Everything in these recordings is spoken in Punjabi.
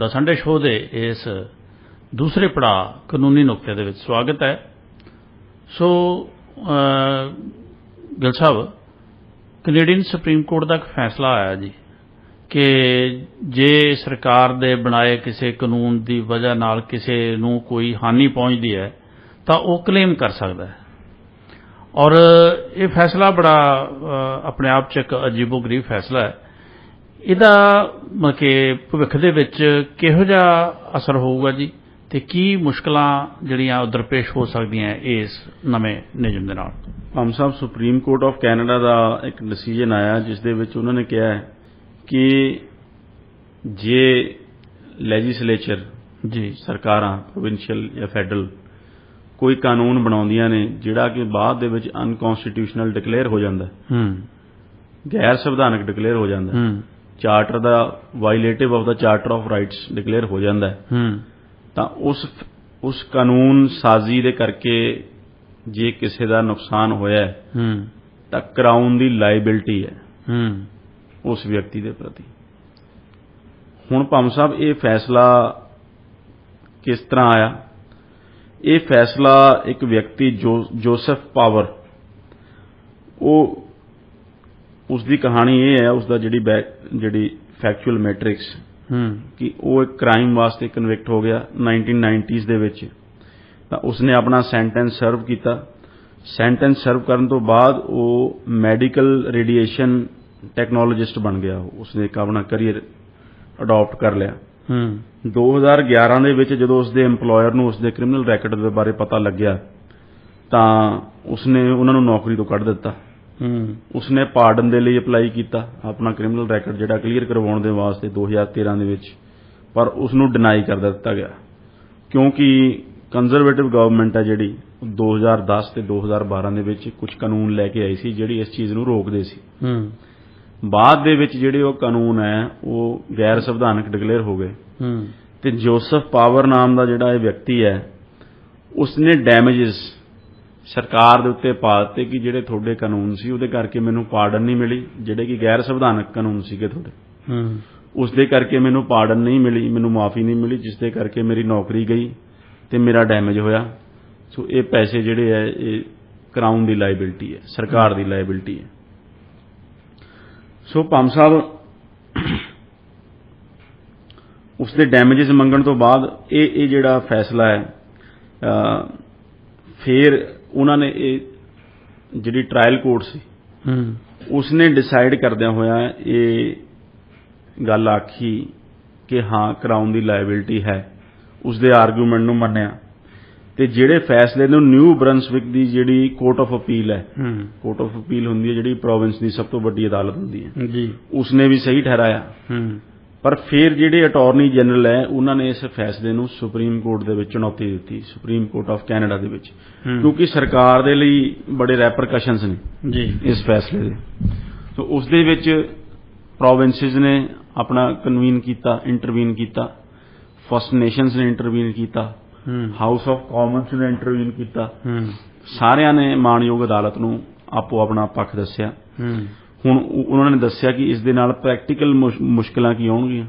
ਦਾ ਸੰਡੇ ਸ਼ੋਅ ਦੇ ਇਸ ਦੂਸਰੇ ਪੜਾਅ ਕਾਨੂੰਨੀ ਨੁਕਤੇ ਦੇ ਵਿੱਚ ਸਵਾਗਤ ਹੈ। ਸੋ ਅ, ਗਿਲ ਸਾਹਿਬ ਕੈਨੇਡੀਅਨ ਸੁਪਰੀਮ ਕੋਰਟ ਦਾ ਇੱਕ ਫੈਸਲਾ ਆਇਆ ਜੀ ਕਿ ਜੇ ਸਰਕਾਰ ਦੇ ਬਣਾਏ ਕਿਸੇ ਕਾਨੂੰਨ ਦੀ ਵਜ੍ਹਾ ਨਾਲ ਕਿਸੇ ਨੂੰ ਕੋਈ ਹਾਨੀ ਪਹੁੰਚਦੀ ਹੈ ਤਾਂ ਉਹ ਕਲੇਮ ਕਰ ਸਕਦਾ ਹੈ। ਔਰ ਇਹ ਫੈਸਲਾ ਬੜਾ ਆਪਣੇ ਆਪ ਚ ਇੱਕ ਅਜੀਬੋ-ਗਰੀਬ ਫੈਸਲਾ ਹੈ। ਇਹਦਾ ਮਤਲਬ ਕਿ ਭਵਿੱਖ ਦੇ ਵਿੱਚ ਕਿਹੋ ਜਿਹਾ ਅਸਰ ਹੋਊਗਾ ਜੀ? ਤੇ ਕੀ ਮੁਸ਼ਕਲਾਂ ਜਿਹੜੀਆਂ ਉਧਰ ਪੇਸ਼ ਹੋ ਸਕਦੀਆਂ ਇਸ ਨਵੇਂ ਨਿਯਮ ਦੇ ਨਾਲ? ਹਮ ਸਾਹਿਬ ਸੁਪਰੀਮ ਕੋਰਟ ਆਫ ਕੈਨੇਡਾ ਦਾ ਇੱਕ ਡਿਸੀਜਨ ਆਇਆ ਜਿਸ ਦੇ ਵਿੱਚ ਉਹਨਾਂ ਨੇ ਕਿਹਾ ਹੈ ਕਿ ਜੇ ਲੈਜਿਸਲੇਚਰ ਜੀ। ਸਰਕਾਰਾਂ ਪ੍ਰੋਵਿੰਸ਼ੀਅਲ ਜਾਂ ਫੈਡਰਲ ਕੋਈ ਕਾਨੂੰਨ ਬਣਾਉਂਦੀਆਂ ਨੇ ਜਿਹੜਾ ਕਿ ਬਾਅਦ ਦੇ ਵਿੱਚ ਅਨਕਨਸਟੀਟਿਊਸ਼ਨਲ ਡਿਕਲੇਅਰ ਹੋ ਜਾਂਦਾ ਹੈ, ਹੂੰ। ਗੈਰ ਸੰਵਿਧਾਨਕ ਡਿਕਲੇਅਰ ਹੋ ਜਾਂਦਾ ਹੂੰ। ਚਾਰਟਰ ਦਾ violative of the charter of rights declare ਹੋ ਜਾਂਦਾ ਹੈ, ਹੂੰ। ਤਾਂ ਉਸ ਉਸ ਕਾਨੂੰਨ ਸਾਜ਼ੀ ਦੇ ਕਰਕੇ ਜੇ ਕਿਸੇ ਦਾ ਨੁਕਸਾਨ ਹੋਇਆ ਹੈ ਹੂੰ। ਤਾਂ ਕਰਾਊਨ ਦੀ ਲਾਇਬਿਲਟੀ ਹੈ ਹੂੰ। ਉਸ ਵਿਅਕਤੀ ਦੇ ਪ੍ਰਤੀ। ਹੁਣ ਭੰਮ ਸਾਹਿਬ ਇਹ ਫੈਸਲਾ ਕਿਸ ਤਰ੍ਹਾਂ ਆਇਆ? ਇਹ ਫੈਸਲਾ ਇੱਕ ਵਿਅਕਤੀ ਜੋਸਫ ਪਾਵਰ ਉਹ ਉਸ ਦੀ ਕਹਾਣੀ ਇਹ ਹੈ ਉਸ ਦਾ ਜਿਹੜੀ ਜਿਹੜੀ ਫੈਕਚੁਅਲ ਮੈਟ੍ਰਿਕਸ ਹੂੰ। ਕਿ ਉਹ ਇੱਕ ਕ੍ਰਾਈਮ ਵਾਸਤੇ ਕਨਵਿਕਟ ਹੋ ਗਿਆ 1990s ਦੇ ਵਿੱਚ। ਤਾਂ ਉਸਨੇ ਆਪਣਾ ਸੈਂਟੈਂਸ ਸਰਵ ਕੀਤਾ। ਸੈਂਟੈਂਸ ਸਰਵ ਕਰਨ ਤੋਂ ਬਾਅਦ ਉਹ ਮੈਡੀਕਲ ਰੇਡੀਏਸ਼ਨ ਟੈਕਨੋਲੋਜਿਸਟ ਬਣ ਗਿਆ। ਉਸਨੇ ਇੱਕ ਆਪਣਾ ਕੈਰੀਅਰ ਅਡਾਪਟ ਕਰ ਲਿਆ। ਹੂੰ। 2011 ਦੇ ਵਿੱਚ ਜਦੋਂ ਉਸਦੇ EMPLOYER ਨੂੰ ਉਸਦੇ ਕ੍ਰਿਮੀਨਲ ਰੈਕੋਰਡ ਦੇ ਬਾਰੇ ਪਤਾ ਲੱਗਿਆ ਤਾਂ ਉਸਨੇ ਉਹਨਾਂ ਨੂੰ ਨੌਕਰੀ ਤੋਂ ਕੱਢ ਦਿੱਤਾ। ਉਸਨੇ ਪਾਰਡਨ ਦੇ ਲਈ ਅਪਲਾਈ ਕੀਤਾ ਆਪਣਾ ਕ੍ਰਿਮੀਨਲ ਰੈਕੋਰਡ ਜਿਹੜਾ ਕਲੀਅਰ ਕਰਵਾਉਣ ਦੇ ਵਾਸਤੇ 2013 ਦੇ ਵਿੱਚ ਪਰ ਉਸ ਨੂੰ ਡਿਨਾਈ ਕਰ ਦਿੱਤਾ ਗਿਆ। ਕਿਉਂਕਿ ਕੰਜ਼ਰਵੇਟਿਵ ਗਵਰਨਮੈਂਟ ਹੈ ਜਿਹੜੀ ਉਹ 2010 ਤੇ 2012 ਦੇ ਵਿੱਚ ਕੁਝ ਕਾਨੂੰਨ ਲੈ ਕੇ ਆਈ ਸੀ ਜਿਹੜੀ ਇਸ ਚੀਜ਼ ਨੂੰ ਰੋਕਦੇ ਸੀ। ਹੂੰ। ਬਾਅਦ ਦੇ ਵਿੱਚ ਜਿਹੜੇ ਉਹ ਕਾਨੂੰਨ ਹੈ ਉਹ ਗੈਰ ਸੰਵਿਧਾਨਕ ਡਿਕਲੇਅਰ ਹੋ ਗਏ। ਹੂੰ। ਤੇ ਜੋਸਫ ਪਾਵਰ ਨਾਮ ਦਾ ਜਿਹੜਾ ਇਹ ਵਿਅਕਤੀ ਹੈ ਉਸਨੇ ਡੈਮੇजेस ਸਰਕਾਰ ਦੇ ਉੱਤੇ ਪਾ ਦਿੱਤੇ ਕਿ ਜਿਹੜੇ ਤੁਹਾਡੇ ਕਾਨੂੰਨ ਸੀ ਉਹਦੇ ਕਰਕੇ ਮੈਨੂੰ ਪਾਰਡਨ ਨਹੀਂ ਮਿਲੀ ਜਿਹੜੇ ਕਿ ਗੈਰ ਸੰਵਿਧਾਨਕ ਕਾਨੂੰਨ ਸੀਗੇ ਤੁਹਾਡੇ। ਹੂੰ। ਉਸ ਦੇ ਕਰਕੇ ਮੈਨੂੰ ਪਾਰਡਨ ਨਹੀਂ ਮਿਲੀ ਮੈਨੂੰ ਮਾਫੀ ਨਹੀਂ ਮਿਲੀ ਜਿਸ ਦੇ ਕਰਕੇ ਮੇਰੀ ਨੌਕਰੀ ਗਈ ਤੇ ਮੇਰਾ ਡੈਮੇਜ ਹੋਇਆ। ਸੋ ਇਹ ਪੈਸੇ ਜਿਹੜੇ ਹੈ ਇਹ ਕਰਾਊਨ ਦੀ ਲਾਇਬਿਲਟੀ ਹੈ ਸਰਕਾਰ ਦੀ ਲਾਇਬਿਲਟੀ ਹੈ। ਸੋ ਪੰਮ ਸਾਹਿਬ ਉਸ ਦੇ ਡੈਮੇजेस ਮੰਗਣ ਤੋਂ ਬਾਅਦ ਇਹ ਇਹ ਜਿਹੜਾ ਫੈਸਲਾ ਹੈ ਅ, ਫਿਰ ਉਹਨਾਂ ਨੇ ਇਹ ਜਿਹੜੀ ਟ੍ਰਾਇਲ ਕੋਰਟ ਸੀ ਹੂੰ। ਉਸਨੇ ਡਿਸਾਈਡ ਕਰਦਿਆਂ ਹੋਇਆ ਇਹ ਗੱਲ ਆਖੀ ਕਿ ਹਾਂ ਕਰਾਊਨ ਦੀ ਲਾਇਬਿਲਟੀ ਹੈ। ਉਸਦੇ ਆਰਗੂਮੈਂਟ ਨੂੰ ਮੰਨਿਆ। ਤੇ ਜਿਹੜੇ ਫੈਸਲੇ ਨੂੰ ਨਿਊ ਬ੍ਰੰਸਵਿਕ ਦੀ ਜਿਹੜੀ ਕੋਰਟ ਆਫ ਅਪੀਲ ਹੈ ਹੂੰ। ਕੋਰਟ ਆਫ ਅਪੀਲ ਹੁੰਦੀ ਹੈ ਜਿਹੜੀ ਪ੍ਰੋਵਿੰਸ ਦੀ ਸਭ ਤੋਂ ਵੱਡੀ ਅਦਾਲਤ ਹੁੰਦੀ ਹੈ। ਜੀ। ਉਸਨੇ ਵੀ ਸਹੀ ਠਹਿਰਾਇਆ। ਹੂੰ। ਪਰ ਫਿਰ ਜਿਹੜੇ ਅਟਾਰਨੀ ਜਨਰਲ ਹੈ ਉਹਨਾਂ ਨੇ ਇਸ ਫੈਸਲੇ ਨੂੰ ਸੁਪਰੀਮ ਕੋਰਟ ਦੇ ਵਿੱਚ ਚੁਣੌਤੀ ਦਿੱਤੀ ਸੁਪਰੀਮ ਕੋਰਟ ਆਫ ਕੈਨੇਡਾ ਦੇ ਵਿੱਚ। ਕਿਉਂਕਿ ਸਰਕਾਰ ਦੇ ਲਈ ਬੜੇ ਰੈਪਰਕਸ਼ਨਸ ਨੇ ਜੀ। ਇਸ ਫੈਸਲੇ ਦੇ। ਸੋ ਉਸ ਦੇ ਵਿੱਚ ਪ੍ਰੋਵਿੰਸਸ ਨੇ ਆਪਣਾ ਕਨਵੀਨ ਕੀਤਾ ਇੰਟਰਵੀਨ ਕੀਤਾ ਫਸਟ ਨੇਸ਼ਨਸ ਨੇ ਇੰਟਰਵੀਨ ਕੀਤਾ ਹਾਊਸ ਆਫ ਕਾਮਨਸ ਨੇ ਇੰਟਰਵੀਨ ਕੀਤਾ। ਸਾਰਿਆਂ ਨੇ ਮਾਣਯੋਗ ਅਦਾਲਤ ਨੂੰ ਆਪੋ ਆਪਣਾ ਪੱਖ ਦੱਸਿਆ। ਹੁਣ ਉਹ- ਉਹਨਾਂ ਨੇ ਦੱਸਿਆ ਕਿ ਇਸ ਦੇ ਨਾਲ ਪ੍ਰੈਕਟੀਕਲ ਮੁਸ਼ਕਲਾਂ ਕੀ ਆਉਣਗੀਆਂ?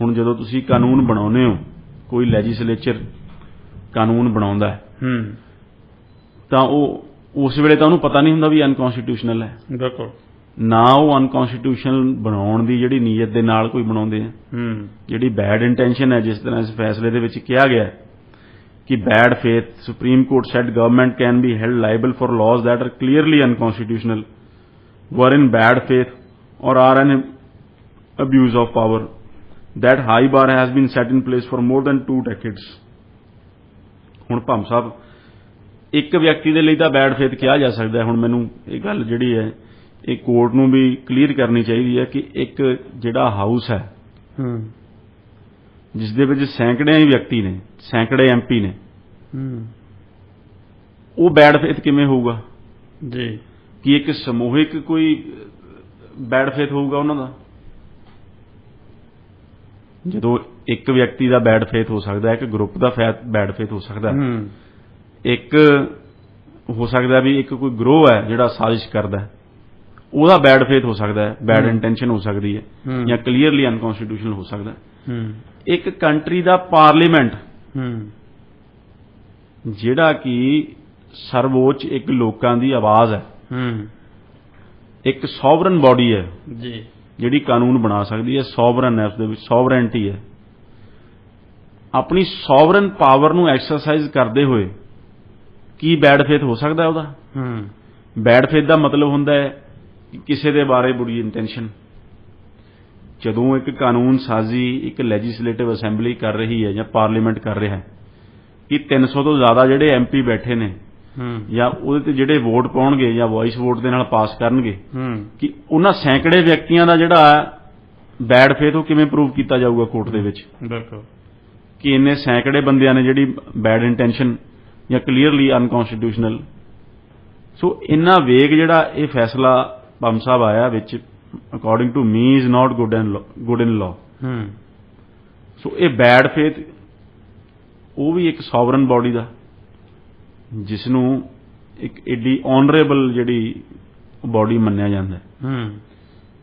ਹੁਣ ਜਦੋਂ ਤੁਸੀਂ ਕਾਨੂੰਨ ਬਣਾਉਂਦੇ ਹੋ ਕੋਈ ਲੈਜਿਸਲੇਚਰ ਕਾਨੂੰਨ ਬਣਾਉਂਦਾ ਹੈ ਹੂੰ। ਤਾਂ ਉਹ ਉਸ ਵੇਲੇ ਤਾਂ ਉਹਨੂੰ ਪਤਾ ਨਹੀਂ ਹੁੰਦਾ ਵੀ ਅਨਕਨਸਟੀਟਿਊਸ਼ਨਲ ਹੈ। ਬਿਲਕੁਲ। ਨਾ ਉਹ ਅਨਕਨਸਟੀਟਿਊਸ਼ਨਲ ਬਣਾਉਣ ਦੀ ਜਿਹੜੀ ਨੀਅਤ ਦੇ ਨਾਲ ਕੋਈ ਬਣਾਉਂਦੇ ਆ। ਹੂੰ। ਜਿਹੜੀ ਬੈਡ ਇੰਟੈਂਸ਼ਨ ਹੈ ਜਿਸ ਤਰ੍ਹਾਂ ਇਸ ਫੈਸਲੇ ਦੇ ਵਿੱਚ ਕਿਹਾ ਗਿਆ ਕਿ bad faith supreme court said government can be held liable for laws that are clearly unconstitutional were in bad faith or are an abuse of power. That high bar has been set in place for more than two decades. ਹੁਣ ਭੰਮ ਸਾਹਿਬ ਇੱਕ ਵਿਅਕਤੀ ਦੇ ਲਈ ਤਾਂ ਬੈਡ ਫੇਥ ਕਿਹਾ ਜਾ ਸਕਦਾ ਹੈ। ਹੁਣ ਮੈਨੂੰ ਇਹ ਗੱਲ ਜਿਹੜੀ ਹੈ ਇਹ ਕੋਰਟ ਨੂੰ ਵੀ ਕਲੀਅਰ ਕਰਨੀ ਚਾਹੀਦੀ ਹੈ ਕਿ ਇੱਕ ਜਿਹੜਾ ਹਾਊਸ ਹੈ ਹੂੰ। ਜਿਸ ਦੇ ਵਿੱਚ ਸੈਂਕੜੇ ਹੀ ਵਿਅਕਤੀ ਨੇ ਸੈਂਕੜੇ ਐਮਪੀ ਨੇ ਹੂੰ। ਉਹ ਬੈਡ ਫੇਥ ਕਿਵੇਂ ਹੋਊਗਾ? ਜੀ। ਕਿ ਇੱਕ ਸਮੂਹਿਕ ਕੋਈ ਬੈਡ ਫੇਥ ਹੋਊਗਾ ਉਹਨਾਂ ਦਾ? ਜਦੋਂ ਇੱਕ ਵਿਅਕਤੀ ਦਾ ਬੈਡ ਫੇਥ ਹੋ ਸਕਦਾ ਹੈ ਇੱਕ ਗਰੁੱਪ ਦਾ ਬੈਡ ਫੇਥ ਹੋ ਸਕਦਾ ਇੱਕ ਹੋ ਸਕਦਾ ਵੀ ਇੱਕ ਕੋਈ ਗਰੋਹ ਹੈ ਜਿਹੜਾ ਸਾਜ਼ਿਸ਼ ਕਰਦਾ ਹੈ। ਉਹਦਾ ਬੈਡ ਫੇਥ ਹੋ ਸਕਦਾ ਹੈ ਬੈਡ। ਇੰਟੈਂਸ਼ਨ ਹੋ ਸਕਦੀ ਹੈ। ਜਾਂ ਕਲੀਅਰਲੀ ਅਨਕਨਸਟੀਟਿਊਸ਼ਨਲ ਹੋ ਸਕਦਾ ਹੈ। ਇੱਕ ਕੰਟਰੀ ਦਾ ਪਾਰਲੀਮੈਂਟ ਜਿਹੜਾ ਕਿ ਸਰਵੋੱਚ ਇੱਕ ਲੋਕਾਂ ਦੀ ਆਵਾਜ਼ ਹੈ। ਹੂੰ। ਇੱਕ ਸੋਵਰਨ ਬਾਡੀ ਹੈ। ਜੀ। ਜਿਹੜੀ ਕਾਨੂੰਨ ਬਣਾ ਸਕਦੀ ਹੈ ਸੋਵਰਨ ਹੈ ਉਸ ਦੇ ਵਿੱਚ ਸੋਵਰੈਂਟੀ ਹੈ। ਆਪਣੀ ਸੋਵਰਨ ਪਾਵਰ ਨੂੰ ਐਕਸਰਸਾਈਜ਼ ਕਰਦੇ ਹੋਏ ਕੀ ਬੈਡ ਫੇਥ ਹੋ ਸਕਦਾ ਉਹਦਾ? ਹੂੰ। ਬੈਡ ਫੇਥ ਦਾ ਮਤਲਬ ਹੁੰਦਾ ਹੈ ਕਿ ਕਿਸੇ ਦੇ ਬਾਰੇ ਬੁਰੀ ਇੰਟੈਂਸ਼ਨ ਜਦੋਂ ਇੱਕ ਕਾਨੂੰਨ ਸਾਜ਼ੀ ਇੱਕ ਲੈਜਿਸਲੇਟਿਵ ਅਸੈਂਬਲੀ ਕਰ ਰਹੀ ਹੈ ਜਾਂ ਪਾਰਲੀਮੈਂਟ ਕਰ ਰਿਹਾ ਹੈ ਕਿ 300 ਤੋਂ ਜ਼ਿਆਦਾ ਜਿਹੜੇ ਐਮਪੀ ਬੈਠੇ ਨੇ ਜਾਂ ਉਹਦੇ ਤੇ ਜਿਹੜੇ ਵੋਟ ਪਾਉਣਗੇ ਜਾਂ ਵੌਇਸ ਵੋਟ ਦੇ ਨਾਲ ਪਾਸ ਕਰਨਗੇ ਕਿ ਉਹਨਾਂ ਸੈਂਕੜੇ ਵਿਅਕਤੀਆਂ ਦਾ ਜਿਹੜਾ ਬੈਡ ਫੇਥ ਉਹ ਕਿਵੇਂ ਪ੍ਰੂਵ ਕੀਤਾ ਜਾਊਗਾ ਕੋਰਟ ਦੇ ਵਿੱਚ? ਬਿਲਕੁਲ। ਕਿ ਇੰਨੇ ਸੈਂਕੜੇ ਬੰਦਿਆਂ ਨੇ ਜਿਹੜੀ ਬੈਡ ਇੰਟੈਂਸ਼ਨ ਜਾਂ ਕਲੀਅਰਲੀ ਅਨਕਨਸਟੀਟਿਊਸ਼ਨਲ ਸੋ ਇੰਨਾ ਵੇਗ ਜਿਹੜਾ ਇਹ ਫੈਸਲਾ ਪੰਮ ਸਾਹਿਬ ਆਇਆ ਵਿੱਚ according to me is not good and good in ਹੂੰ। ਸੋ ਇਹ ਬੈਡ ਫੇਥ ਉਹ ਵੀ ਇੱਕ ਸੋਵਰਨ ਬਾਡੀ ਦਾ। ਜਿਸ ਨੂੰ ਇੱਕ ਏਡੀ ਆਨਰੇਬਲ ਜਿਹੜੀ ਬਾਡੀ ਮੰਨਿਆ ਜਾਂਦਾ ਹੈ। ਹੂੰ।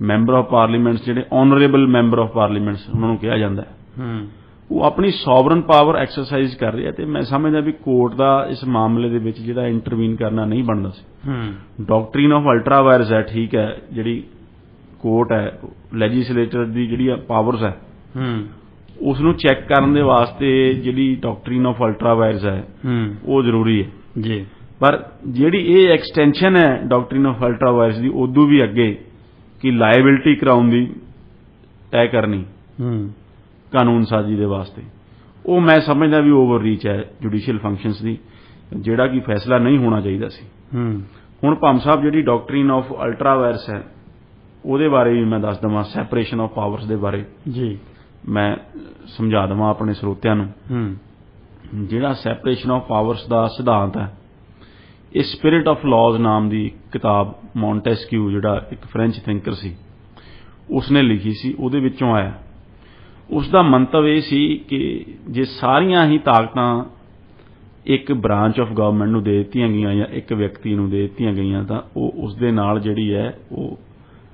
ਮੈਂਬਰ ਆਫ ਪਾਰਲੀਮੈਂਟਸ ਜਿਹੜੇ ਆਨਰੇਬਲ ਮੈਂਬਰ ਆਫ ਪਾਰਲੀਮੈਂਟਸ ਉਹਨਾਂ ਨੂੰ ਕਿਹਾ ਜਾਂਦਾ ਹੈ। ਹੂੰ। ਉਹ ਆਪਣੀ ਸੋਵਰਨ ਪਾਵਰ ਐਕਸਰਸਾਈਜ਼ ਕਰ ਰਿਹਾ ਤੇ ਮੈਂ ਸਮਝਦਾ ਵੀ ਕੋਰਟ ਦਾ ਇਸ ਮਾਮਲੇ ਦੇ ਵਿੱਚ ਜਿਹੜਾ ਇੰਟਰਵੀਨ ਕਰਨਾ ਨਹੀਂ ਬਣਦਾ ਸੀ। ਹੂੰ। ਡਾਕਟਰੀਨ ਆਫ ਅਲਟਰਾ ਵਾਇਰਸ ਹੈ ਠੀਕ ਹੈ ਜਿਹੜੀ ਕੋਰਟ ਹੈ ਲੈਜਿਸਲੇਟਰ ਦੀ ਜਿਹੜੀ ਪਾਵਰਸ ਹੈ। ਹੂੰ। ਉਸ ਨੂੰ ਚੈੱਕ ਕਰਨ ਦੇ ਵਾਸਤੇ ਜਿਹੜੀ ਡਾਕਟਰੀਨ ਆਫ ਅਲਟਰਾ ਵਾਇਰਸ ਹੈ ਹੂੰ। ਉਹ ਜ਼ਰੂਰੀ ਹੈ। ਜੀ। ਪਰ ਜਿਹੜੀ ਇਹ ਐਕਸਟੈਂਸ਼ਨ ਹੈ ਡਾਕਟਰੀਨ ਆਫ ਅਲਟਰਾ ਵਾਇਰਸ ਦੀ ਉਦੋਂ ਵੀ ਅੱਗੇ ਕਿ ਲਾਇਬਿਲਟੀ ਕਰਾਉਣ ਦੀ ਤੈਅ ਕਰਨੀ। ਹੂੰ। ਕਾਨੂੰਨ ਸਾਜ਼ੀ ਦੇ ਵਾਸਤੇ। ਉਹ ਮੈਂ ਸਮਝਦਾ ਵੀ ਓਵਰ ਰੀਚ ਹੈ ਜੁਡੀਸ਼ੀਅਲ ਫੰਕਸ਼ਨਸ ਦੀ ਜਿਹੜਾ ਕਿ ਫੈਸਲਾ ਨਹੀਂ ਹੋਣਾ ਚਾਹੀਦਾ ਸੀ। ਹੂੰ। ਹੁਣ ਭੰਮ ਸਾਹਿਬ ਜਿਹੜੀ ਡਾਕਟਰੀਨ ਆਫ ਅਲਟਰਾ ਵਾਇਰਸ ਹੈ ਉਹਦੇ ਬਾਰੇ ਵੀ ਮੈਂ ਦੱਸ ਦਵਾਂ ਸੈਪਰੇਸ਼ਨ ਆਫ ਪਾਵਰਸ ਦੇ ਬਾਰੇ। ਜੀ। ਮੈਂ ਸਮਝਾ ਦਵਾਂ ਆਪਣੇ ਸਰੋਤਿਆਂ ਨੂੰ। ਹੂੰ। ਜਿਹੜਾ ਸੈਪਰੇਸ਼ਨ ਆਫ ਪਾਵਰਸ ਦਾ ਸਿਧਾਂਤ ਹੈ, ਇਹ ਸਪਿਰਿਟ ਆਫ ਲਾਜ਼ ਨਾਮ ਦੀ ਕਿਤਾਬ ਮੌਂਟੈਸਕਿਊ ਜਿਹੜਾ ਇੱਕ ਫ੍ਰੈਂਚ ਥਿੰਕਰ ਸੀ, ਉਸਨੇ ਲਿਖੀ ਸੀ, ਉਹਦੇ ਵਿੱਚੋਂ ਆਇਆ। ਉਸ ਦਾ ਮੰਤਵ ਇਹ ਸੀ ਕਿ ਜੇ ਸਾਰੀਆਂ ਹੀ ਤਾਕਤਾਂ ਇੱਕ ਬ੍ਰਾਂਚ ਆਫ ਗਵਰਨਮੈਂਟ ਨੂੰ ਦੇ ਦਿੱਤੀਆਂ ਗਈਆਂ ਜਾਂ ਇੱਕ ਵਿਅਕਤੀ ਨੂੰ ਦੇ ਦਿੱਤੀਆਂ ਗਈਆਂ, ਤਾਂ ਉਹ ਉਸ ਦੇ ਨਾਲ ਜਿਹੜੀ ਹੈ, ਉਹ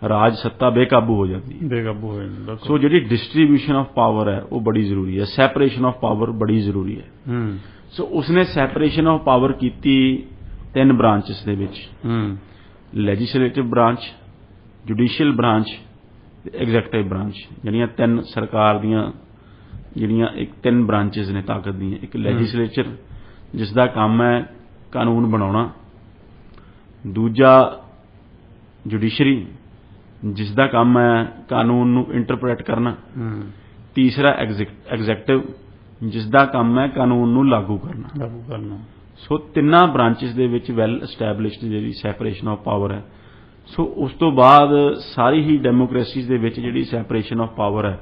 ਰਾਜ ਸੱਤਾ ਬੇਕਾਬੂ ਹੋ ਜਾਂਦੀ ਹੈ। ਬੇਕਾਬੂ ਨੇ ਬਿਲਕੁਲ। ਸੋ ਜਿਹੜੀ ਡਿਸਟ੍ਰੀਬਿਊਸ਼ਨ ਆਫ ਪਾਵਰ ਹੈ ਉਹ ਬੜੀ ਜ਼ਰੂਰੀ ਹੈ। ਸੈਪਰੇਸ਼ਨ ਆਫ ਪਾਵਰ ਬੜੀ ਜ਼ਰੂਰੀ ਹੈ। ਹੂੰ। ਸੋ ਉਸਨੇ ਸੈਪਰੇਸ਼ਨ ਆਫ ਪਾਵਰ ਕੀਤੀ ਤਿੰਨ ਬ੍ਰਾਂਚਸ ਦੇ ਵਿੱਚ। ਹੂੰ। ਲੈਜਿਸਲੇਟਿਵ ਬ੍ਰਾਂਚ ਜੁਡੀਸ਼ੀਅਲ ਬ੍ਰਾਂਚ ਤੇ ਐਗਜ਼ੈਕਟਿਵ ਬ੍ਰਾਂਚ ਜਿਹੜੀਆਂ ਤਿੰਨ ਸਰਕਾਰ ਦੀਆਂ ਜਿਹੜੀਆਂ ਇੱਕ ਤਿੰਨ ਬ੍ਰਾਂਚਸ ਨੇ ਤਾਕਤ ਦੀਆਂ। ਇੱਕ ਲੈਜਿਸਲੇਚਰ ਜਿਸ ਦਾ ਕੰਮ ਹੈ ਕਾਨੂੰਨ ਬਣਾਉਣਾ। ਦੂਜਾ ਜੁਡੀਸ਼ਰੀ ਜਿਸ ਦਾ ਕੰਮ ਹੈ ਕਾਨੂੰਨ ਨੂੰ ਇੰਟਰਪ੍ਰੀਟ ਕਰਨਾ। ਤੀਸਰਾ ਐਗਜ਼ੈਕਟਿਵ ਜਿਸ ਦਾ ਕੰਮ ਹੈ ਕਾਨੂੰਨ ਨੂੰ ਲਾਗੂ ਕਰਨਾ। ਲਾਗੂ ਕਰਨਾ। ਸੋ ਤਿੰਨਾਂ ਬ੍ਰਾਂਚਸ ਦੇ ਵਿੱਚ ਵੈਲ ਐਸਟੈਬਲਿਸ਼ਡ ਜਿਹੜੀ ਸੈਪਰੇਸ਼ਨ ਆਫ ਪਾਵਰ ਹੈ। ਸੋ ਉਸ ਤੋਂ ਬਾਅਦ ਸਾਰੀ ਹੀ ਡੈਮੋਕ੍ਰੇਸੀਜ਼ ਦੇ ਵਿੱਚ ਜਿਹੜੀ ਸੈਪਰੇਸ਼ਨ ਆਫ ਪਾਵਰ ਹੈ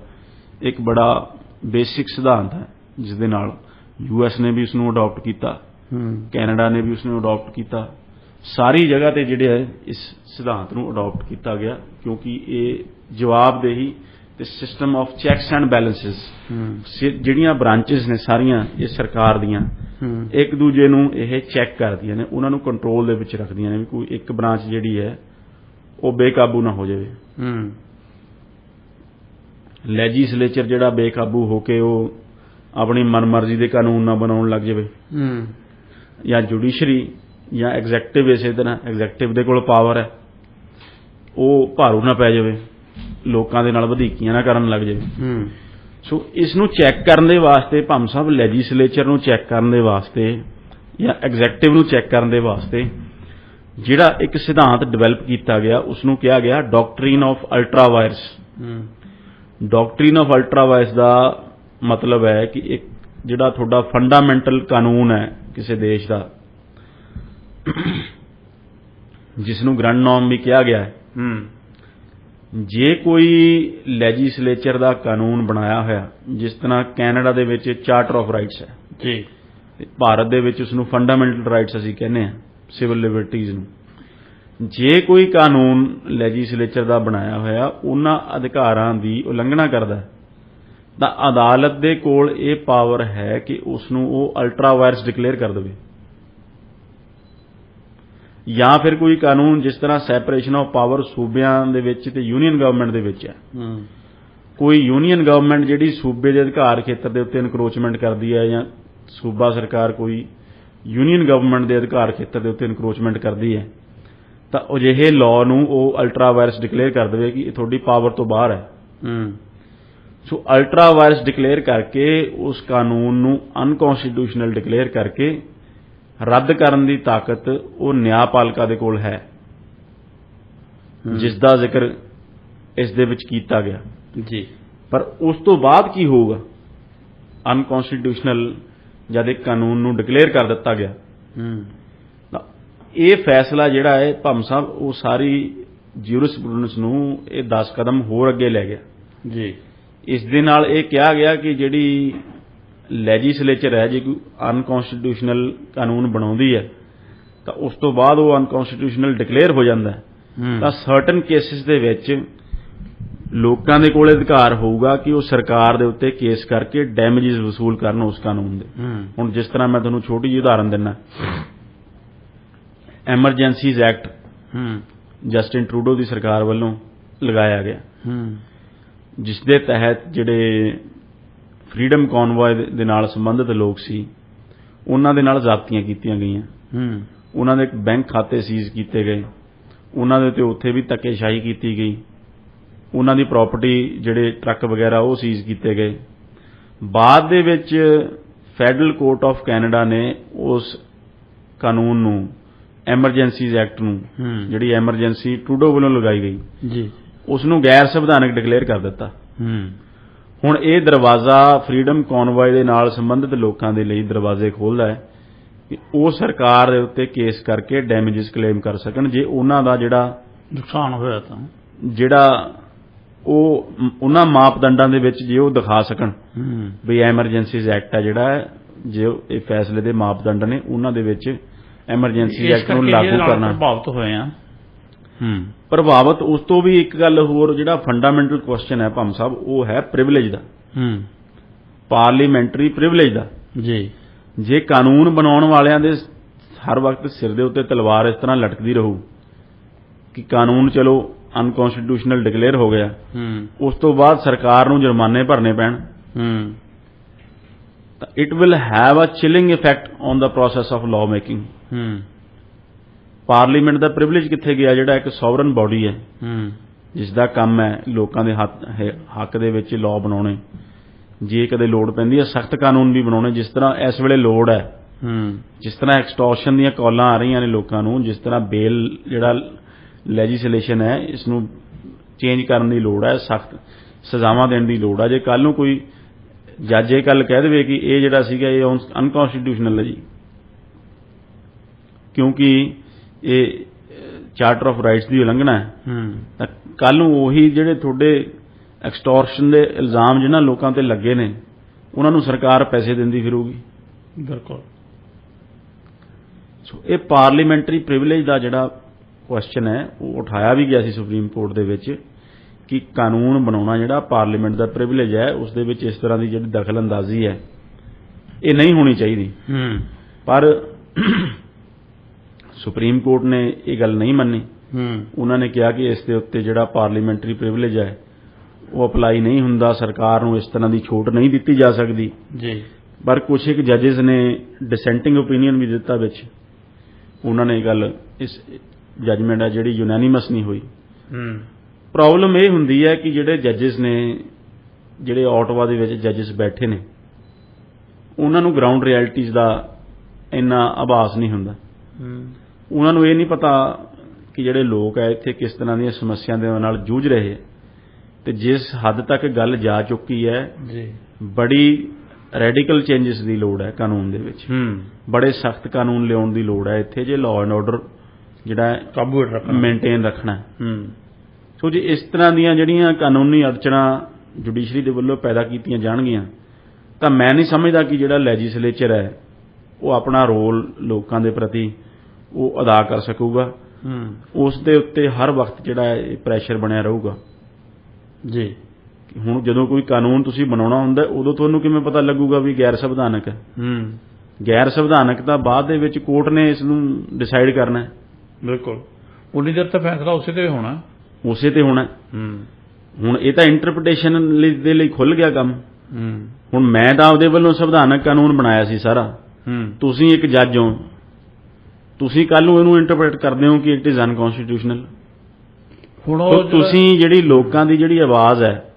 ਇੱਕ ਬੜਾ ਬੇਸਿਕ ਸਿਧਾਂਤ ਹੈ ਜਿਸ ਦੇ ਨਾਲ ਯੂਐਸ ਨੇ ਵੀ ਉਸ ਨੂੰ ਅਡਾਪਟ ਕੀਤਾ ਹੂੰ। ਕੈਨੇਡਾ ਨੇ ਵੀ ਉਸ ਨੂੰ ਅਡਾਪਟ ਕੀਤਾ ਸਾਰੀ ਜਗ੍ਹਾ ਤੇ ਜਿਹੜੇ ਇਸ ਸਿਧਾਂਤ ਨੂੰ ਅਡਾਪਟ ਕੀਤਾ ਗਿਆ ਕਿਉਂਕਿ ਇਹ ਜਵਾਬਦੇਹੀ ਤੇ system of checks and balances ਜਿਹੜੀਆਂ ਬ੍ਰਾਂਚਸ ਨੇ ਸਾਰੀਆਂ ਇਹ ਸਰਕਾਰ ਦੀਆਂ ਇੱਕ ਦੂਜੇ ਨੂੰ ਇਹ ਚੈੱਕ ਕਰਦੀਆਂ ਨੇ ਉਹਨਾਂ ਨੂੰ ਕੰਟਰੋਲ ਦੇ ਵਿੱਚ ਰੱਖਦੀਆਂ ਨੇ ਵੀ ਕੋਈ ਇੱਕ ਬ੍ਰਾਂਚ ਜਿਹੜੀ ਹੈ ਉਹ ਬੇਕਾਬੂ ਨਾ ਹੋ ਜਾਵੇ। ਹੂੰ। ਲੈਜਿਸਲੇਚਰ ਜਿਹੜਾ ਬੇਕਾਬੂ ਹੋ ਕੇ ਉਹ ਆਪਣੀ ਮਨਮਰਜ਼ੀ ਦੇ ਕਾਨੂੰਨ ਨਾ ਬਣਾਉਣ ਲੱਗ ਜਾਵੇ। ਹੂੰ। ਜਾਂ ਜੁਡੀਸ਼ਰੀ ਜਾਂ ਐਗਜ਼ੈਕਟਿਵ ਇਸੇ ਤਰ੍ਹਾਂ ਐਗਜ਼ੈਕਟਿਵ ਦੇ ਕੋਲ ਪਾਵਰ ਹੈ ਉਹ ਭਾਰੂ ਨਾ ਪੈ ਜਾਵੇ ਲੋਕਾਂ ਦੇ ਨਾਲ ਵਧੀਕੀਆਂ ਨਾ ਕਰਨ ਲੱਗ ਜਾਵੇ। ਹੂੰ। ਸੋ ਇਸ ਨੂੰ ਚੈੱਕ ਕਰਨ ਦੇ ਵਾਸਤੇ ਭੰਮ ਸਾਹਿਬ ਲੈਜਿਸਲੇਚਰ ਨੂੰ ਚੈੱਕ ਕਰਨ ਦੇ ਵਾਸਤੇ ਜਾਂ ਐਗਜ਼ੈਕਟਿਵ ਨੂੰ ਚੈੱਕ ਕਰਨ ਦੇ ਵਾਸਤੇ ਜਿਹੜਾ ਇੱਕ ਸਿਧਾਂਤ ਡਿਵੈਲਪ ਕੀਤਾ ਗਿਆ ਉਸ ਨੂੰ ਕਿਹਾ ਗਿਆ ਡਾਕਟਰੀਨ ਆਫ ਅਲਟਰਾ ਵਾਇਰਸ ਹੂੰ। ਡਾਕਟਰੀਨ ਆਫ ਅਲਟਰਾ ਵਾਇਰਸ ਦਾ ਮਤਲਬ ਹੈ ਕਿ ਇੱਕ ਜਿਹੜਾ ਤੁਹਾਡਾ ਫੰਡਾਮੈਂਟਲ ਕਾਨੂੰਨ ਹੈ ਕਿਸੇ ਦੇਸ਼ ਦਾ ਜਿਸ ਨੂੰ ਗ੍ਰੈਂਡ ਨਾਰਮ ਵੀ ਕਿਹਾ ਗਿਆ ਹੈ। ਹੂੰ। ਜੇ ਕੋਈ ਲੈਜਿਸਲੇਚਰ ਦਾ ਕਾਨੂੰਨ ਬਣਾਇਆ ਹੋਇਆ ਜਿਸ ਤਰ੍ਹਾਂ ਕੈਨੇਡਾ ਦੇ ਵਿੱਚ ਚਾਰਟਰ ਆਫ ਰਾਈਟਸ ਹੈ। ਜੀ। ਭਾਰਤ ਦੇ ਵਿੱਚ ਉਸ ਨੂੰ ਫੰਡਾਮੈਂਟਲ ਰਾਈਟਸ ਅਸੀਂ ਕਹਿੰਦੇ ਹਾਂ ਸਿਵਲ ਲਿਬਰਟੀਜ਼ ਨੂੰ। ਜੇ ਕੋਈ ਕਾਨੂੰਨ ਲੈਜਿਸਲੇਚਰ ਦਾ ਬਣਾਇਆ ਹੋਇਆ ਉਹਨਾਂ ਅਧਿਕਾਰਾਂ ਦੀ ਉਲੰਘਣਾ ਕਰਦਾ ਹੈ ਤਾਂ ਅਦਾਲਤ ਦੇ ਕੋਲ ਇਹ ਪਾਵਰ ਹੈ ਕਿ ਉਸ ਨੂੰ ਉਹ ਅਲਟਰਾ ਵਾਇਰਸ ਡਿਕਲੇਅਰ ਕਰ ਦੇਵੇ। ਜਾਂ ਫਿਰ ਕੋਈ ਕਾਨੂੰਨ ਜਿਸ ਤਰ੍ਹਾਂ ਸੈਪਰੇਸ਼ਨ ਆਫ ਪਾਵਰ ਸੂਬਿਆਂ ਦੇ ਵਿੱਚ ਤੇ ਯੂਨੀਅਨ ਗਵਰਨਮੈਂਟ ਦੇ ਵਿੱਚ ਹੈ। ਕੋਈ ਯੂਨੀਅਨ ਗਵਰਨਮੈਂਟ ਜਿਹੜੀ ਸੂਬੇ ਦੇ ਅਧਿਕਾਰ ਖੇਤਰ ਦੇ ਉੱਤੇ ਇਨਕਰੋਚਮੈਂਟ ਕਰਦੀ ਹੈ ਜਾਂ ਸੂਬਾ ਸਰਕਾਰ ਕੋਈ ਯੂਨੀਅਨ ਗਵਰਨਮੈਂਟ ਦੇ ਅਧਿਕਾਰ ਖੇਤਰ ਦੇ ਉੱਤੇ ਇਨਕਰੋਚਮੈਂਟ ਕਰਦੀ ਹੈ ਤਾਂ ਅਜਿਹੇ ਲਾਅ ਨੂੰ ਉਹ ਅਲਟਰਾ ਵਾਇਰਸ ਡਿਕਲੇਅਰ ਕਰ ਦੇਵੇ ਕਿ ਇਹ ਤੁਹਾਡੀ ਪਾਵਰ ਤੋਂ ਬਾਹਰ ਹੈ। ਹੂੰ। ਸੋ ਅਲਟਰਾ ਵਾਇਰਸ ਡਿਕਲੇਅਰ ਕਰਕੇ ਉਸ ਕਾਨੂੰਨ ਨੂੰ ਅਨਕਨਸਟੀਟਿਊਸ਼ਨਲ ਡਿਕਲੇਅਰ ਕਰਕੇ ਰੱਦ ਕਰਨ ਦੀ ਤਾਕਤ ਉਹ ਨਿਆਂਪਾਲਿਕਾ ਦੇ ਕੋਲ ਹੈ। ਜਿਸ ਦਾ ਜ਼ਿਕਰ ਇਸ ਦੇ ਵਿੱਚ ਕੀਤਾ ਗਿਆ। ਜੀ। ਪਰ ਉਸ ਤੋਂ ਬਾਅਦ ਕੀ ਹੋਊਗਾ? ਅਨਕਨਸਟੀਟਿਊਸ਼ਨਲ ਜਦ ਇੱਕ ਕਾਨੂੰਨ ਨੂੰ ਡਿਕਲੇਅਰ ਕਰ ਦਿੱਤਾ ਗਿਆ। ਹੂੰ। ਇਹ ਫੈਸਲਾ ਜਿਹੜਾ ਹੈ ਭੰਮ ਸਾਹਿਬ ਉਹ ਸਾਰੀ ਜਿਊਰਿਸਪ੍ਰੂਡੈਂਸ ਨੂੰ ਇਹ 10 ਕਦਮ ਹੋਰ ਅੱਗੇ ਲੈ ਗਿਆ। ਜੀ। ਇਸ ਦੇ ਨਾਲ ਇਹ ਕਿਹਾ ਗਿਆ ਕਿ ਜਿਹੜੀ ਲੈਜਿਸਲੇਚਰ ਹੈ ਜੇ ਕੋਈ ਅਨਕਨਸਟੀਟਿਊਸ਼ਨਲ ਕਾਨੂੰਨ ਬਣਾਉਂਦੀ ਹੈ ਤਾਂ ਉਸ ਤੋਂ ਬਾਅਦ ਉਹ ਅਨਕਨਸਟੀਟਿਊਸ਼ਨਲ ਡਿਕਲੇਅਰ ਹੋ ਜਾਂਦਾ ਤਾਂ ਸਰਟਨ ਕੇਸਿਸ ਦੇ ਵਿੱਚ ਲੋਕਾਂ ਦੇ ਕੋਲ ਅਧਿਕਾਰ ਹੋਊਗਾ ਕਿ ਉਹ ਸਰਕਾਰ ਦੇ ਉੱਤੇ ਕੇਸ ਕਰਕੇ ਡੈਮੇजेस ਵਸੂਲ ਕਰਨ ਉਸ ਕਾਨੂੰਨ ਦੇ। ਹੁਣ ਜਿਸ ਤਰ੍ਹਾਂ ਮੈਂ ਤੁਹਾਨੂੰ ਛੋਟੀ ਜਿਹੀ ਉਦਾਹਰਨ ਦਿੰਨਾ ਐਮਰਜੈਂਸੀਜ਼ ਐਕਟ ਜਸਟਿਨ ਟਰੂਡੋ ਦੀ ਸਰਕਾਰ ਵੱਲੋਂ ਲਗਾਇਆ ਗਿਆ। ਜਿਸ ਦੇ ਤਹਿਤ ਜਿਹੜੇ ਫਰੀडम ਕਨਵੋਏ ਦੇ ਨਾਲ ਸੰਬੰਧਿਤ ਲੋਕ ਸੀ। ਉਹਨਾਂ ਦੇ ਨਾਲ ਜ਼ਾਬਤੀਆਂ ਕੀਤੀਆਂ ਗਈਆਂ। ਹੂੰ। ਉਹਨਾਂ ਦੇ ਬੈਂਕ ਖਾਤੇ ਸੀਜ਼ ਕੀਤੇ ਗਏ। ਉਹਨਾਂ ਦੇ ਉੱਤੇ ਉੱਥੇ ਵੀ ਧੱਕੇਸ਼ਾਹੀ ਕੀਤੀ ਗਈ। ਉਹਨਾਂ ਦੀ ਪ੍ਰਾਪਰਟੀ ਜਿਹੜੇ ਟਰੱਕ ਵਗੈਰਾ ਉਹ ਸੀਜ਼ ਕੀਤੇ ਗਏ। ਬਾਅਦ ਦੇ ਵਿੱਚ ਫੈਡਰਲ ਕੋਰਟ ਆਫ ਕੈਨੇਡਾ ਨੇ ਉਸ ਕਾਨੂੰਨ ਨੂੰ ਐਮਰਜੈਂਸੀਜ਼ ਐਕਟ ਨੂੰ ਜਿਹੜੀ ਐਮਰਜੈਂਸੀ ਟਰੂਡੋ ਵੱਲੋਂ ਲਗਾਈ ਗਈ ਜੀ। ਉਸ ਨੂੰ ਗੈਰ ਸੰਵਿਧਾਨਕ ਡਿਕਲੇਅਰ ਕਰ ਦਿੱਤਾ। ਹੂੰ। ਹੁਣ ਇਹ ਦਰਵਾਜ਼ਾ ਫਰੀडम ਕਨਵਾਏ ਦੇ ਨਾਲ ਸੰਬੰਧਿਤ ਲੋਕਾਂ ਦੇ ਲਈ ਦਰਵਾਜ਼ੇ ਖੋਲਦਾ ਹੈ ਕਿ ਉਹ ਸਰਕਾਰ ਦੇ ਉੱਤੇ ਕੇਸ ਕਰਕੇ ਡੈਮੇजेस ਕਲੇਮ ਕਰ ਸਕਣ ਜੇ ਉਹਨਾਂ ਦਾ ਜਿਹੜਾ ਨੁਕਸਾਨ ਹੋਇਆ ਤਾਂ। ਜਿਹੜਾ ਉਹ ਉਹਨਾਂ ਮਾਪਦੰਡਾਂ ਦੇ ਵਿੱਚ ਜੇ ਉਹ ਦਿਖਾ ਸਕਣ ਵੀ ਐਮਰਜੈਂਸੀਜ਼ ਐਕਟ ਆ ਜਿਹੜਾ ਜੇ ਇਹ ਫੈਸਲੇ ਦੇ ਮਾਪਦੰਡ ਨੇ ਉਹਨਾਂ ਦੇ ਵਿੱਚ ਐਮਰਜੈਂਸੀ ਐਕਟ ਨੂੰ ਲਾਗੂ ਕਰਨਾ। ਪ੍ਰਭਾਵਿਤ ਹੋਏ ਆ। ਪ੍ਰਭਾਵਿਤ ਉਸ ਤੋਂ ਵੀ ਇੱਕ ਗੱਲ ਹੋਰ ਜਿਹੜਾ ਫੰਡਾਮੈਂਟਲ ਕੁਐਸਚਨ ਹੈ ਭੰਮ ਸਾਹਿਬ ਉਹ ਹੈ ਪ੍ਰਿਵਿਲੇਜ ਦਾ। ਹੂੰ। ਪਾਰਲੀਮੈਂਟਰੀ ਪ੍ਰਿਵਿਲੇਜ ਦਾ। ਜੀ। ਜੇ ਕਾਨੂੰਨ ਬਣਾਉਣ ਵਾਲਿਆਂ ਦੇ ਹਰ ਵਕਤ ਸਿਰ ਦੇ ਉੱਤੇ ਤਲਵਾਰ ਇਸ ਤਰ੍ਹਾਂ ਲਟਕਦੀ ਰਹੂ ਕਿ ਕਾਨੂੰਨ ਚਲੋ ਅਨਕਨਸਟੀਟਿਊਸ਼ਨਲ ਡਿਕਲੇਅਰ ਹੋ ਗਿਆ ਹੂੰ। ਉਸ ਤੋਂ ਬਾਅਦ ਸਰਕਾਰ ਨੂੰ ਜੁਰਮਾਨੇ ਭਰਨੇ ਪੈਣ ਹੂੰ। ਤਾਂ it will have a chilling effect on the process of law making ਹੂੰ। ਪਾਰਲੀਮੈਂਟ ਦਾ ਪ੍ਰਿਵਿਲੇਜ ਕਿੱਥੇ ਗਿਆ ਜਿਹੜਾ ਇੱਕ ਸੋਵਰਨ ਬਾਡੀ ਹੈ। ਹੂੰ। ਜਿਸ ਦਾ ਕੰਮ ਹੈ ਲੋਕਾਂ ਦੇ ਹੱਕ ਦੇ ਵਿੱਚ ਲਾਅ ਬਣਾਉਣੇ। ਜੇ ਕਦੇ ਲੋੜ ਪੈਂਦੀ ਹੈ ਸਖਤ ਕਾਨੂੰਨ ਵੀ ਬਣਾਉਣੇ ਜਿਸ ਤਰ੍ਹਾਂ ਇਸ ਵੇਲੇ ਲੋੜ ਹੈ। ਹੂੰ। ਜਿਸ ਤਰ੍ਹਾਂ ਐਕਸਟੋਰਸ਼ਨ ਦੀਆਂ ਕਾਲਾਂ ਆ ਰਹੀਆਂ ਨੇ ਲੋਕਾਂ ਨੂੰ ਜਿਸ ਤਰ੍ਹਾਂ ਬੇਲ ਜਿਹੜਾ ਲੈਜੀਸਲੇਸ਼ਨ ਹੈ ਇਸ ਨੂੰ ਚੇਂਜ ਕਰਨ ਦੀ ਲੋੜ ਹੈ ਸਖਤ ਸਜ਼ਾਵਾਂ ਦੇਣ ਦੀ ਲੋੜ ਹੈ। ਜੇ ਕੱਲ ਨੂੰ ਕੋਈ ਜੱਜ ਇਹ ਗੱਲ ਕਹਿ ਦੇਵੇ ਕਿ ਇਹ ਜਿਹੜਾ ਸੀਗਾ ਇਹ ਅਨਕਨਸਟੀਟਿਊਸ਼ਨਲ ਹੈ ਜੀ। ਕਿਉਂਕਿ ਇਹ ਚਾਰਟਰ ਆਫ ਰਾਈਟਸ ਦੀ ਉਲੰਘਣਾ ਹੈ। ਤਾਂ ਕੱਲ ਨੂੰ ਉਹੀ ਜਿਹੜੇ ਤੁਹਾਡੇ ਐਕਸਟੋਰਸ਼ਨ ਦੇ ਇਲਜ਼ਾਮ ਜਿਨ੍ਹਾਂ ਲੋਕਾਂ ਤੇ ਲੱਗੇ ਨੇ ਉਹਨਾਂ ਨੂੰ ਸਰਕਾਰ ਪੈਸੇ ਦਿੰਦੀ ਫਿਰੂਗੀ। ਬਿਲਕੁਲ। ਸੋ ਇਹ ਪਾਰਲੀਮੈਂਟਰੀ ਪ੍ਰਿਵਿਲੇਜ ਦਾ ਜਿਹੜਾ ਕੁਐਸਚਨ ਹੈ ਉਹ ਉਠਾਇਆ ਵੀ ਗਿਆ ਸੀ ਸੁਪਰੀਮ ਕੋਰਟ ਦੇ ਵਿੱਚ ਕਿ ਕਾਨੂੰਨ ਬਣਾਉਣਾ ਜਿਹੜਾ ਪਾਰਲੀਮੈਂਟ ਦਾ ਪ੍ਰਿਵਿਲੇਜ ਹੈ ਉਸ ਦੇ ਵਿੱਚ ਇਸ ਤਰ੍ਹਾਂ ਦੀ ਜਿਹੜੀ ਦਖਲਅੰਦਾਜ਼ੀ ਹੈ ਇਹ ਨਹੀਂ ਹੋਣੀ ਚਾਹੀਦੀ। ਪਰ ਸੁਪਰੀਮ ਕੋਰਟ ਨੇ ਇਹ ਗੱਲ ਨਹੀਂ ਮੰਨੀ। ਹੂੰ। ਉਹਨਾਂ ਨੇ ਕਿਹਾ ਕਿ ਇਸ ਦੇ ਉੱਤੇ ਜਿਹੜਾ ਪਾਰਲੀਮੈਂਟਰੀ ਪ੍ਰਿਵਿਲੇਜ ਹੈ ਉਹ ਅਪਲਾਈ ਨਹੀਂ ਹੁੰਦਾ ਸਰਕਾਰ ਨੂੰ ਇਸ ਤਰ੍ਹਾਂ ਦੀ ਛੋਟ ਨਹੀਂ ਦਿੱਤੀ ਜਾ ਸਕਦੀ। ਜੀ। ਪਰ ਕੁਝ ਇੱਕ ਜੱਜਸ ਨੇ ਡਿਸੈਂਟਿੰਗ ਓਪੀਨੀਅਨ ਵੀ ਦਿੱਤਾ ਵਿੱਚ। ਉਹਨਾਂ ਨੇ ਇਹ ਗੱਲ ਇਸ ਜਜਮੈਂਟ ਹੈ ਜਿਹੜੀ ਯੂਨੈਨਿਮਸ ਨਹੀਂ ਹੋਈ। ਹੂੰ। ਪ੍ਰੋਬਲਮ ਇਹ ਹੁੰਦੀ ਹੈ ਕਿ ਜਿਹੜੇ ਜੱਜਸ ਨੇ ਜਿਹੜੇ ਆਟਵਾ ਦੇ ਵਿੱਚ ਜੱਜਸ ਬੈਠੇ ਨੇ ਉਹਨਾਂ ਨੂੰ ਗਰਾਊਂਡ ਰਿਐਲਿਟੀਜ਼ ਦਾ ਇੰਨਾ ਆਭਾਸ ਨਹੀਂ ਹੁੰਦਾ। ਹੂੰ। ਉਹਨਾਂ ਨੂੰ ਇਹ ਨਹੀਂ ਪਤਾ ਕਿ ਜਿਹੜੇ ਲੋਕ ਹੈ ਇੱਥੇ ਕਿਸ ਤਰ੍ਹਾਂ ਦੀਆਂ ਸਮੱਸਿਆਵਾਂ ਦੇ ਨਾਲ ਜੂਝ ਰਹੇ ਤੇ ਜਿਸ ਹੱਦ ਤੱਕ ਗੱਲ ਜਾ ਚੁੱਕੀ ਹੈ ਜੀ। ਬੜੀ ਰੈਡੀਕਲ ਚੇਂਜਸ ਦੀ ਲੋੜ ਹੈ ਕਾਨੂੰਨ ਦੇ ਵਿੱਚ। ਹੂੰ। ਬੜੇ ਸਖਤ ਕਾਨੂੰਨ ਲਿਆਉਣ ਦੀ ਲੋੜ ਹੈ ਇੱਥੇ ਜੇ ਲਾਅ ਐਂਡ ਆਰਡਰ ਜਿਹੜਾ ਕਾਬੂ ਰੱਖਣਾ। ਮੇਨਟੇਨ ਰੱਖਣਾ ਹੂੰ। ਸੋ ਜੇ ਇਸ ਤਰ੍ਹਾਂ ਦੀਆਂ ਜਿਹੜੀਆਂ ਕਾਨੂੰਨੀ ਅੜਚਣਾ ਜੁਡੀਸ਼ਰੀ ਦੇ ਵੱਲੋਂ ਪੈਦਾ ਕੀਤੀਆਂ ਜਾਣਗੀਆਂ ਤਾਂ ਮੈਂ ਨਹੀਂ ਸਮਝਦਾ ਕਿ ਜਿਹੜਾ ਲੈਜਿਸਲੇਚਰ ਹੈ ਉਹ ਆਪਣਾ ਰੋਲ ਲੋਕਾਂ ਦੇ ਪ੍ਰਤੀ ਉਹ ਅਦਾ ਕਰ ਸਕੂਗਾ। ਹੂੰ। ਉਸ ਦੇ ਉੱਤੇ ਹਰ ਵਕਤ ਜਿਹੜਾ ਪ੍ਰੈਸ਼ਰ ਬਣਿਆ ਰਹੂਗਾ। ਜੀ। ਹੁਣ ਜਦੋਂ ਕੋਈ ਕਾਨੂੰਨ ਤੁਸੀਂ ਬਣਾਉਣਾ ਹੁੰਦਾ ਉਦੋਂ ਤੁਹਾਨੂੰ ਕਿਵੇਂ ਪਤਾ ਲੱਗੂਗਾ ਵੀ ਗੈਰ ਸੰਵਿਧਾਨਕ ਹੈ? ਹੂੰ। ਗੈਰ ਸੰਵਿਧਾਨਕ ਤਾਂ ਬਾਅਦ ਦੇ ਵਿੱਚ ਕੋਰਟ ਨੇ ਇਸ ਨੂੰ ਡਿਸਾਈਡ ਕਰਨਾ ਹੈ। ਬਿਲਕੁਲ। ਉਨੀ ਦੇਰ ਤਾਂ ਫੈਸਲਾ ਉਸੇ ਤੇ ਹੋਣਾ। ਉਸੇ ਤੇ ਹੋਣਾ ਹੂੰ। ਹੁਣ ਇਹ ਤਾਂ ਇੰਟਰਪ੍ਰੀਟੇਸ਼ਨ ਦੇ ਲਈ ਖੁੱਲ ਗਿਆ ਕੰਮ। ਹੂੰ। ਹੁਣ ਮੈਂ ਤਾਂ ਆਪਦੇ ਵੱਲੋਂ ਸੰਵਿਧਾਨਕ ਕਾਨੂੰਨ ਬਣਾਇਆ ਸੀ ਸਾਰਾ। ਹੂੰ। ਤੁਸੀਂ ਇੱਕ ਜੱਜ ਹੋ। ਤੁਸੀਂ ਕੱਲ ਨੂੰ ਇਹਨੂੰ ਇੰਟਰਪ੍ਰੀਟ ਕਰਦੇ ਹੋ ਕਿ ਇਟ ਇਜ਼ ਅਨਕਨਸਟੀਟਿਊਸ਼ਨਲ ਹੁਣ ਉਹ ਤੁਸੀਂ ਜਿਹੜੀ ਲੋਕਾਂ ਦੀ ਜਿਹੜੀ ਆਵਾਜ਼ ਹੈ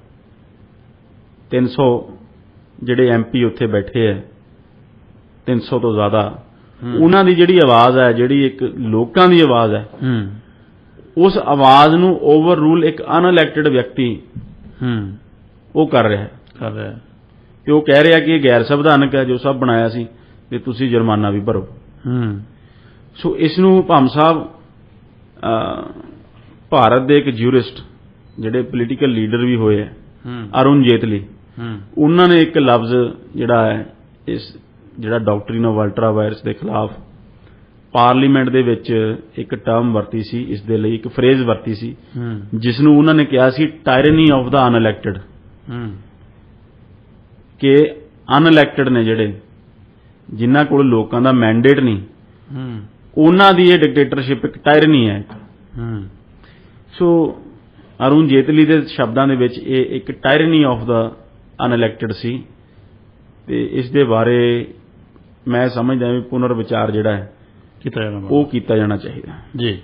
300 ਜਿਹੜੇ ਐਮਪੀ ਉੱਥੇ ਬੈਠੇ ਹੈ 300 ਤੋਂ ਜ਼ਿਆਦਾ। ਉਹਨਾਂ ਦੀ ਜਿਹੜੀ ਆਵਾਜ਼ ਹੈ ਜਿਹੜੀ ਇੱਕ ਲੋਕਾਂ ਦੀ ਆਵਾਜ਼ ਹੈ ਹੂੰ। ਉਸ ਆਵਾਜ਼ ਨੂੰ ਓਵਰ ਰੂਲ ਇੱਕ ਅਨਇਲੈਕਟਿਡ ਵਿਅਕਤੀ ਹੂੰ। ਉਹ ਕਰ ਰਿਹਾ ਹੈ। ਕਰ ਰਿਹਾ ਹੈ। ਤੇ ਉਹ ਕਹਿ ਰਿਹਾ ਕਿ ਇਹ ਗੈਰ ਸੰਵਿਧਾਨਕ ਹੈ ਜੋ ਸਭ ਬਣਾਇਆ ਸੀ ਤੇ ਤੁਸੀਂ ਜੁਰਮਾਨਾ ਵੀ ਭਰੋ। ਹੂੰ। ਸੋ ਇਸ ਨੂੰ ਭੰਮ ਸਾਹਿਬ ਭਾਰਤ ਦੇ ਇੱਕ ਜੂਰਿਸਟ ਜਿਹੜੇ ਪੋਲੀਟੀਕਲ ਲੀਡਰ ਵੀ ਹੋਏ ਹੈ। ਅਰੁਣ ਜੇਤਲੀ ਉਹਨਾਂ ਨੇ ਇੱਕ ਲਫ਼ਜ਼ ਜਿਹੜਾ ਹੈ ਇਸ ਜਿਹੜਾ ਡਾਕਟਰੀਨ ਆਫ ਅਲਟਰਾ ਵਾਇਰਸ ਦੇ ਖਿਲਾਫ ਪਾਰਲੀਮੈਂਟ ਦੇ ਵਿੱਚ ਇੱਕ ਟਰਮ ਵਰਤੀ ਸੀ ਇਸ ਦੇ ਲਈ ਇੱਕ ਫਰੇਜ਼ ਵਰਤੀ ਸੀ ਜਿਸ ਨੂੰ ਉਹਨਾਂ ਨੇ ਕਿਹਾ ਸੀ ਟਾਇਰਨੀ ਆਫ ਦਾ ਅਨਇਲੈਕਟਿਡ ਕਿ ਅਨਇਲੈਕਟਿਡ ਨੇ ਜਿਹੜੇ ਜਿਨ੍ਹਾਂ ਕੋਲ ਲੋਕਾਂ ਦਾ ਮੈਂਡੇਟ ਨਹੀਂ ਉਹਨਾਂ ਦੀ ਇਹ ਡਿਕਟੇਟਰਸ਼ਿਪ ਇੱਕ ਟਾਇਰਨੀ ਹੈ ਹੂੰ ਸੋ ਅਰੁਣ ਜੇਤਲੀ ਦੇ ਸ਼ਬਦਾਂ ਦੇ ਵਿੱਚ ਇਹ ਇੱਕ ਟਾਇਰਨੀ ਆਫ ਦਾ ਅਨਇਲੈਕਟਿਡ ਸੀ। ਤੇ ਇਸ ਦੇ ਬਾਰੇ ਮੈਂ ਸਮਝਦਾ ਵੀ ਪੁਨਰ ਵਿਚਾਰ ਜਿਹੜਾ ਹੈ ਕੀਤਾ ਜਾਣਾ। ਉਹ ਕੀਤਾ ਜਾਣਾ ਚਾਹੀਦਾ। ਜੀ।